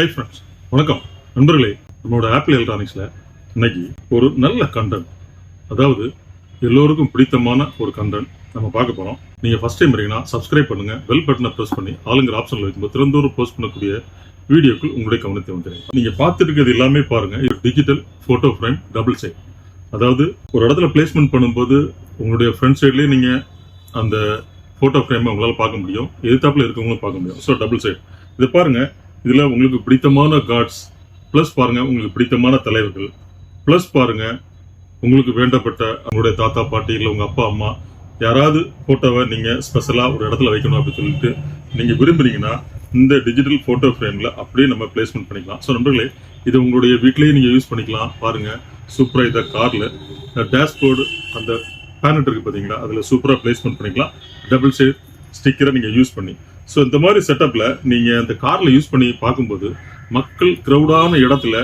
Hi friends வணக்கம். நண்பர்களே நம்மளோட ஆப்பிள் எலக்ட்ரானிக்ஸில் இன்னைக்கு ஒரு நல்ல கண்டென்ட் அதாவது எல்லோருக்கும் பிடித்தமான ஒரு கண்டென்ட் நம்ம பார்க்க போகிறோம் நீங்கள் ஃபஸ்ட் டைம் வரீங்கன்னா சப்ஸ்கிரைப் பண்ணுங்க. பெல் பட்டனை ப்ரெஸ் பண்ணி ஆளுங்கிற ஆப்ஷனில் வைக்கும்போது திறந்தோறும் போஸ்ட் பண்ணக்கூடிய வீடியோக்கள் உங்களுடைய கவனத்தை வந்துடுங்க நீங்கள் பார்த்துட்டு இருக்கிறது எல்லாமே பாருங்க. இது digital photo frame double side அதாவது ஒரு இடத்துல பிளேஸ்மெண்ட் பண்ணும்போது உங்களுடைய ஃப்ரண்ட் சைட்லேயே நீங்கள் அந்த ஃபோட்டோ ஃப்ரேமை உங்களால் பார்க்க முடியும். எதிர்த்தாப்பில் இருக்கவங்களும் பார்க்க முடியும். ஸோ டபுள் சைட் இது பாருங்க. இதில் உங்களுக்கு பிடித்தமான காட்ஸ் ப்ளஸ் பாருங்கள் உங்களுக்கு பிடித்தமான தலைவர்கள். ப்ளஸ் பாருங்கள் உங்களுக்கு வேண்டப்பட்ட உங்களுடைய தாத்தா பாட்டி இல்லை உங்கள் அப்பா அம்மா யாராவது ஃபோட்டோவை நீங்கள் ஸ்பெஷலாக ஒரு இடத்துல வைக்கணும் அப்படின்னு சொல்லிட்டு நீங்கள் விரும்புறீங்கன்னா இந்த டிஜிட்டல் ஃபோட்டோ ஃப்ரேமில் அப்படியே நம்ம பிளேஸ்மெண்ட் பண்ணிக்கலாம். ஸோ நண்பர்களே இது உங்களுடைய வீட்லேயே நீங்கள் யூஸ் பண்ணிக்கலாம். பாருங்கள் சூப்பராக இதை காரில் டேஷ்போர்டு அந்த பேனட் இருக்குது பார்த்தீங்களா அதில் சூப்பராக பிளேஸ்மெண்ட் பண்ணிக்கலாம். டபுள் சைட் ஸ்டிக்கரை நீங்கள் யூஸ் பண்ணி. ஸோ இந்த மாதிரி செட்டப்பில் நீங்கள் அந்த காரில் யூஸ் பண்ணி பார்க்கும்போது மக்கள் க்ரௌடான இடத்துல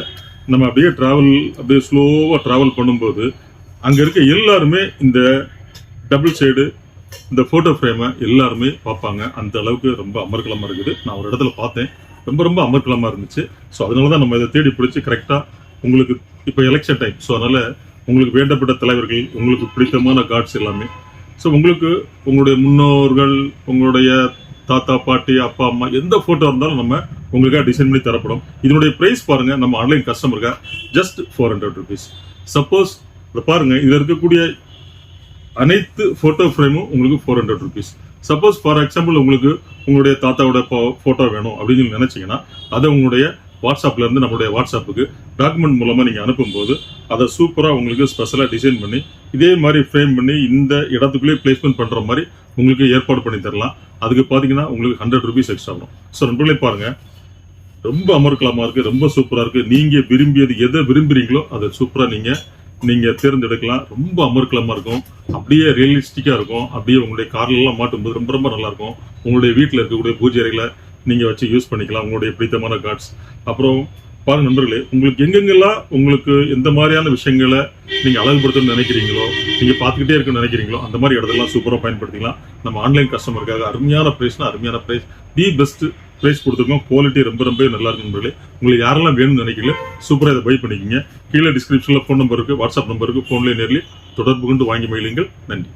நம்ம அப்படியே ட்ராவல் அப்படியே ஸ்லோவாக ட்ராவல் பண்ணும்போது அங்கே இருக்க எல்லாருமே இந்த டபுள் சைடு இந்த ஃபோட்டோ ஃப்ரேமை எல்லாருமே பார்ப்பாங்க. அந்த அளவுக்கு ரொம்ப அமர்க்கலமாக இருக்குது. நான் ஒரு இடத்துல பார்த்தேன். ரொம்ப ரொம்ப அமர்க்கலமாக இருந்துச்சு. ஸோ அதனால தான் நம்ம இதை தேடி பிடிச்சி கரெக்டாக உங்களுக்கு இப்போ எலெக்ஷன் டைம் ஸோ அதனால் உங்களுக்கு வேண்டப்பட்ட தலைவர்கள் உங்களுக்கு பிடித்தமான கார்ட்ஸ் எல்லாமே. ஸோ உங்களுக்கு உங்களுடைய முன்னோர்கள் உங்களுடைய தாத்தா பாட்டி அப்பா அம்மா எந்த ஃபோட்டோ இருந்தாலும் நம்ம உங்களுக்காக டிசைன் பண்ணி தரப்படும். இதனுடைய ப்ரைஸ் பாருங்க நம்ம online கஸ்டமருக்கா just four hundred rupees suppose இதை பாருங்க இதில் இருக்கக்கூடிய அனைத்து ஃபோட்டோ ஃப்ரேமும் உங்களுக்கு four hundred rupees suppose for example உங்களுக்கு உங்களுடைய தாத்தாவோட ஃபோட்டோ வேணும் அப்படின்னு சொல்லி அதை உங்களுடைய வாட்ஸ்அப்ல இருந்து நம்மளுடைய வாட்ஸ்அப்புக்கு டாக்குமெண்ட் மூலமா நீங்க அனுப்பும்போது அதை சூப்பரா உங்களுக்கு ஸ்பெஷலாக டிசைன் பண்ணி இதே மாதிரி ஃப்ரேம் பண்ணி இந்த இடத்துக்குள்ளேயே பிளேஸ்மெண்ட் பண்ற மாதிரி உங்களுக்கு ஏற்பாடு பண்ணி தரலாம். அதுக்கு பாத்தீங்கன்னா உங்களுக்கு ஹண்ட்ரட் ருபீஸ் எக்ஸ்ட்ரா வரும். ஸோ நண்பர்களே பாருங்க. ரொம்ப அமர்க்கலமா இருக்கு ரொம்ப சூப்பரா இருக்கு. நீங்க விரும்பியது எதை விரும்புறீங்களோ அதை சூப்பரா நீங்க நீங்க தேர்ந்தெடுக்கலாம். ரொம்ப அமர்க்கலமா இருக்கும். அப்படியே ரியலிஸ்டிக்கா இருக்கும். அப்படியே உங்களுடைய கார்ல எல்லாம் மாட்டும்போது ரொம்ப ரொம்ப நல்லா இருக்கும். உங்களுடைய வீட்டில் இருக்கக்கூடிய பூஜை அறைகளை நீங்கள் வச்சு யூஸ் பண்ணிக்கலாம். உங்களுடைய பிடித்தமான கார்ட்ஸ் அப்புறம் பாருங்க நண்பர்களே உங்களுக்கு எங்கெங்கெல்லாம் உங்களுக்கு எந்த மாதிரியான விஷயங்களை நீங்கள் அழகுபடுத்தணும்னு நினைக்கிறீங்களோ நீங்கள் பார்த்துக்கிட்டே இருக்கணும்னு நினைக்கிறீங்களோ அந்த மாதிரி இடத்தெல்லாம் சூப்பராக பயன்படுத்திக்கலாம். நம்ம ஆன்லைன் கஸ்டமருக்காக அருமையான ப்ரைஸ்னால் அருமையான ப்ரைஸ் தி பெஸ்ட் ப்ரைஸ் கொடுத்துருக்கோம். குவாலிட்டி ரொம்ப ரொம்ப நல்லா இருக்கும் நண்பர்களே. உங்களுக்கு யாரெல்லாம் வேணும்னு நினைக்கல சூப்பராக இதை பை பண்ணிக்கிங்க. கீழே டிஸ்கிரிப்ஷனில் ஃபோன் நம்பருக்கு வாட்ஸ்அப் நம்பருக்கு ஃபோன்லேயே நேரில் தொடர்பு கொண்டு வாங்கி மகிழுங்கள். நன்றி.